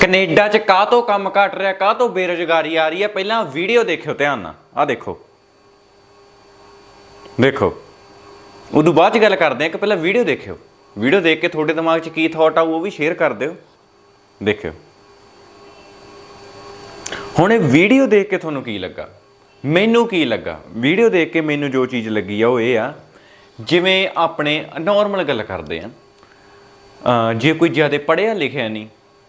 Canada 'ਚ ਕਾਹ ਤੋਂ ਕੰਮ ਘਟ ਰਿਹਾ, ਕਾਹ ਤੋਂ ਬੇਰੁਜ਼ਗਾਰੀ ਆ ਰਹੀ ਹੈ? ਪਹਿਲਾਂ ਵੀਡੀਓ ਦੇਖਿਓ ਧਿਆਨ ਨਾਲ। ਆ ਦੇਖੋ। ਦੇਖੋ। ਉਦੋਂ ਬਾਅਦ ਚ ਗੱਲ ਕਰਦੇ ਆ ਕਿ ਪਹਿਲਾਂ ਵੀਡੀਓ ਦੇਖਿਓ। ਵੀਡੀਓ ਦੇਖ ਕੇ ਤੁਹਾਡੇ ਦਿਮਾਗ 'ਚ ਕੀ ਥਾਟ ਆਊ, ਉਹ ਵੀ ਸ਼ੇਅਰ ਕਰ ਦਿਓ। ਦੇਖਿਓ। ਹੁਣ ਇਹ ਵੀਡੀਓ ਦੇਖ ਕੇ ਤੁਹਾਨੂੰ ਕੀ ਲੱਗਾ? ਮੈਨੂੰ ਕੀ ਲੱਗਾ? ਵੀਡੀਓ ਦੇਖ ਕੇ ਮੈਨੂੰ ਜੋ ਚੀਜ਼ ਲੱਗੀ ਆ, ਉਹ ਇਹ ਆ, ਜਿਵੇਂ ਆਪਣੇ ਨਾਰਮਲ ਗੱਲ ਕਰਦੇ ਆ ਜੇ ਕੋਈ ਜ਼ਿਆਦਾ ਪੜ੍ਹਿਆ ਲਿਖਿਆ ਨਹੀਂ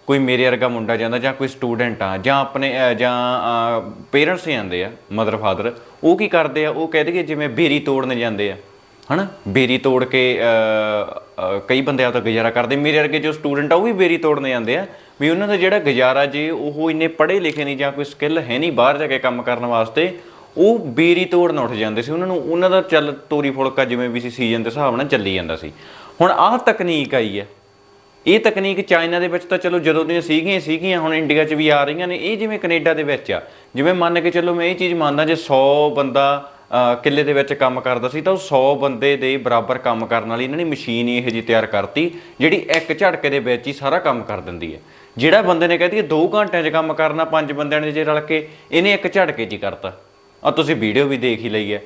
ਕੋਈ ਮੇਰੇ ਵਰਗਾ ਮੁੰਡਾ ਜਾਂਦਾ ਜਾਂ ਕੋਈ ਸਟੂਡੈਂਟ ਆ, ਜਾਂ ਆਪਣੇ ਜਾਂ ਪੇਰੈਂਟਸ ਜਾਂਦੇ ਆ, ਮਦਰ, ਫਾਦਰ, ਉਹ ਕੀ ਕਰਦੇ ਆ? ਉਹ ਕਹਿੰਦੇ ਕਿ ਜਿਵੇਂ ਬੇਰੀ ਤੋੜਨ ਜਾਂਦੇ ਆ, ਹਨਾ? ਬੇਰੀ ਤੋੜ ਕੇ ਕਈ ਬੰਦੇ ਆ ਤਾਂ ਗੁਜ਼ਾਰਾ ਕਰਦੇ। ਮੇਰੇ ਵਰਗੇ ਜੋ ਸਟੂਡੈਂਟ ਆ, ਉਹ ਵੀ ਬੇਰੀ ਤੋੜਨ ਜਾਂਦੇ ਆ। ਵੀ ਉਹਨਾਂ ਦਾ ਜਿਹੜਾ ਗੁਜ਼ਾਰਾ ਜੇ ਉਹ ਇੰਨੇ ਪੜ੍ਹੇ ਲਿਖੇ ਨਹੀਂ ਜਾਂ ਕੋਈ ਸਕਿੱਲ ਹੈ ਨਹੀਂ ਬਾਹਰ ਜਾ ਕੇ ਕੰਮ ਕਰਨ ਵਾਸਤੇ, ਉਹ ਬੇਰੀ ਤੋੜਨ ਉੱਠ ਜਾਂਦੇ ਸੀ। ਉਹਨਾਂ ਨੂੰ, ਉਹਨਾਂ ਦਾ ਚੱਲ ਤੋਰੀ ਫੁਲਕਾ ਜਿਵੇਂ ਵੀ ਸੀ, ਸੀਜ਼ਨ ਦੇ ਹਿਸਾਬ ਨਾਲ ਚੱਲੀ ਜਾਂਦਾ ਸੀ। ਹੁਣ ਆਹ ਤਕਨੀਕ ਆਈ ਹੈ। ਇਹ ਤਕਨੀਕ ਚਾਈਨਾ ਦੇ ਵਿੱਚ ਤਾਂ ਚਲੋ ਜਦੋਂ ਦੀਆਂ ਸੀਗੀਆਂ ਸੀਗੀਆਂ, ਹੁਣ ਇੰਡੀਆ 'ਚ ਵੀ ਆ ਰਹੀਆਂ ਨੇ। ਇਹ ਜਿਵੇਂ ਕੈਨੇਡਾ ਦੇ ਵਿੱਚ ਆ, ਜਿਵੇਂ ਮੰਨ ਕੇ ਚੱਲੋ ਮੈਂ ਇਹ ਚੀਜ਼ ਮੰਨਦਾ, ਜੇ 100 ਬੰਦਾ ਕਿੱਲੇ ਦੇ ਵਿੱਚ ਕੰਮ ਕਰਦਾ ਸੀ ਤਾਂ ਉਹ 100 ਬੰਦੇ ਦੇ ਬਰਾਬਰ ਕੰਮ ਕਰਨ ਵਾਲੀ ਇਹਨਾਂ ਨੇ ਮਸ਼ੀਨ ਹੀ ਇਹੋ ਜਿਹੀ ਤਿਆਰ ਕਰਤੀ, ਜਿਹੜੀ ਇੱਕ ਝਟਕੇ ਦੇ ਵਿੱਚ ਹੀ ਸਾਰਾ ਕੰਮ ਕਰ ਦਿੰਦੀ ਹੈ। ਜਿਹੜਾ ਬੰਦੇ ਨੇ ਕਹਤੀ 2 ਘੰਟਿਆਂ 'ਚ ਕੰਮ ਕਰਨਾ, ਪੰਜ ਬੰਦਿਆਂ ਨੇ ਜੇ ਰਲ ਕੇ ਇਹਨੇ ਇੱਕ ਝਟਕੇ 'ਚ ਹੀ ਕਰਤਾ। ਆ ਤੁਸੀਂ ਵੀਡੀਓ ਵੀ ਦੇਖ ਹੀ ਲਈ ਹੈ।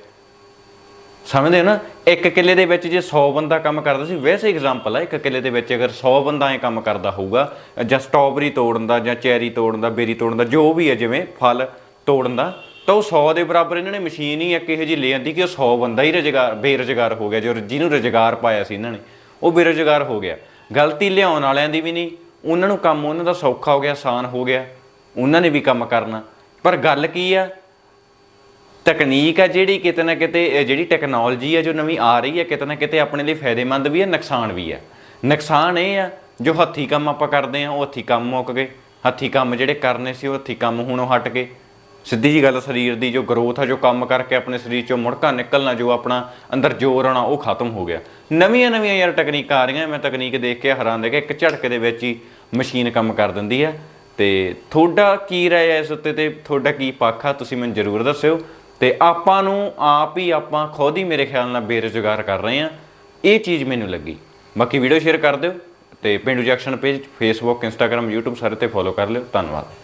ਸਮਝਦੇ ਹੋ ਨਾ? ਇੱਕ ਕਿੱਲੇ ਦੇ ਵਿੱਚ ਜੇ 100 ਬੰਦਾ ਕੰਮ ਕਰਦਾ ਸੀ, ਵੈਸੇ ਐਗਜ਼ਾਮਪਲ ਹੈ ਇੱਕ ਕਿੱਲੇ ਦੇ ਵਿੱਚ ਅਗਰ 100 ਬੰਦਾ ਐ ਕੰਮ ਕਰਦਾ ਹੋਊਗਾ, ਜਾਂ ਸਟ੍ਰਾਬੇਰੀ ਤੋੜਨ ਦਾ, ਜਾਂ ਚੈਰੀ ਤੋੜਨ ਦਾ, ਬੇਰੀ ਤੋੜਨ ਦਾ, ਜੋ ਵੀ ਹੈ ਜਿਵੇਂ ਫਲ ਤੋੜਨ ਦਾ, ਤਾਂ ਉਹ 100 ਦੇ ਬਰਾਬਰ ਇਹਨਾਂ ਨੇ ਮਸ਼ੀਨ ਹੀ ਇੱਕ ਇਹੋ ਜਿਹੀ ਲੈ ਆਂਦੀ ਕਿ ਉਹ 100 ਬੰਦਾ ਹੀ ਰੁਜ਼ਗਾਰ, ਬੇਰੁਜ਼ਗਾਰ ਹੋ ਗਿਆ, ਜੋ ਜਿਹਨੂੰ ਰੁਜ਼ਗਾਰ ਪਾਇਆ ਸੀ ਇਹਨਾਂ ਨੇ, ਉਹ ਬੇਰੁਜ਼ਗਾਰ ਹੋ ਗਿਆ। ਗਲਤੀ ਲਿਆਉਣ ਵਾਲਿਆਂ ਦੀ ਵੀ ਨਹੀਂ, ਉਹਨਾਂ ਨੂੰ ਕੰਮ ਉਹਨਾਂ ਦਾ ਸੌਖਾ ਹੋ ਗਿਆ, ਆਸਾਨ ਹੋ ਗਿਆ, ਉਹਨਾਂ ਨੇ ਵੀ ਕੰਮ ਕਰਨਾ। ਪਰ ਗੱਲ ਕੀ ਆ? ਤਕਨੀਕ ਆ ਜਿਹੜੀ ਕਿਤੇ ਨਾ ਕਿਤੇ ਜਿਹੜੀ ਟੈਕਨੋਲੋਜੀ ਆ ਜੋ ਨਵੀਂ ਆ ਰਹੀ ਹੈ ਕਿਤੇ ਨਾ ਕਿਤੇ ਆਪਣੇ ਲਈ ਫਾਇਦੇਮੰਦ ਵੀ ਹੈ ਨੁਕਸਾਨ ਵੀ ਹੈ ਨੁਕਸਾਨ ਇਹ ਆ, ਜੋ ਹੱਥੀ ਕੰਮ ਆਪਾਂ ਕਰਦੇ ਆ, ਉਹ ਹੱਥੀ ਕੰਮ ਮੁੱਕ ਗਏ। ਹੱਥੀ ਕੰਮ ਜਿਹੜੇ ਕਰਨੇ ਸੀ, ਉਹ ਹੱਥੀ ਕੰਮ ਹੁਣ ਉਹ ਹਟ ਗਏ। ਸਿੱਧੀ ਜੀ ਗੱਲ ਸਰੀਰ ਦੀ ਜੋ ਗਰੋਥ ਆ, ਜੋ ਕੰਮ ਕਰਕੇ ਆਪਣੇ ਸਰੀਰ ਚੋਂ ਮੁੜਕਾ ਨਿਕਲਣਾ, ਜੋ ਆਪਣਾ ਅੰਦਰ ਜੋਰ ਆਉਣਾ, ਉਹ ਖਤਮ ਹੋ ਗਿਆ। ਨਵੀਆਂ ਨਵੀਆਂ ਯਾਰ ਟੈਕਨੀਕਾਂ ਆ ਰਹੀਆਂ, ਮੈਂ ਤਕਨੀਕ ਦੇਖ ਕੇ ਹੈਰਾਨ ਦੇ ਕਿ ਇੱਕ ਝਟਕੇ ਦੇ ਵਿੱਚ ਹੀ ਮਸ਼ੀਨ ਕੰਮ ਕਰ ਦਿੰਦੀ ਹੈ ਤੇ ਤੁਹਾਡਾ ਕੀ ਰਾਏ ਹੈ ਇਸ ਉੱਤੇ ਤੇ ਤੁਹਾਡਾ ਕੀ ਪੱਖ ਆ? ਤੁਸੀਂ ਮੈਨੂੰ ਜ਼ਰੂਰ ਦੱਸਿਓ। ਤੇ ਆਪਾਂ ਨੂੰ ਆਪ ਹੀ ਆਪਾਂ ਖੁਦ ਹੀ ਮੇਰੇ ਖਿਆਲ ਨਾਲ ਬੇਰੁਜ਼ਗਾਰ ਕਰ ਰਹੇ ਆ ਇਹ ਚੀਜ਼ ਮੈਨੂੰ ਲੱਗੀ। ਬਾਕੀ ਵੀਡੀਓ ਸ਼ੇਅਰ ਕਰ ਦਿਓ ਤੇ Pindu junction page Facebook Instagram YouTube ਸਾਰੇ ਤੇ ਫੋਲੋ ਕਰ ਲਿਓ। ਧੰਨਵਾਦ।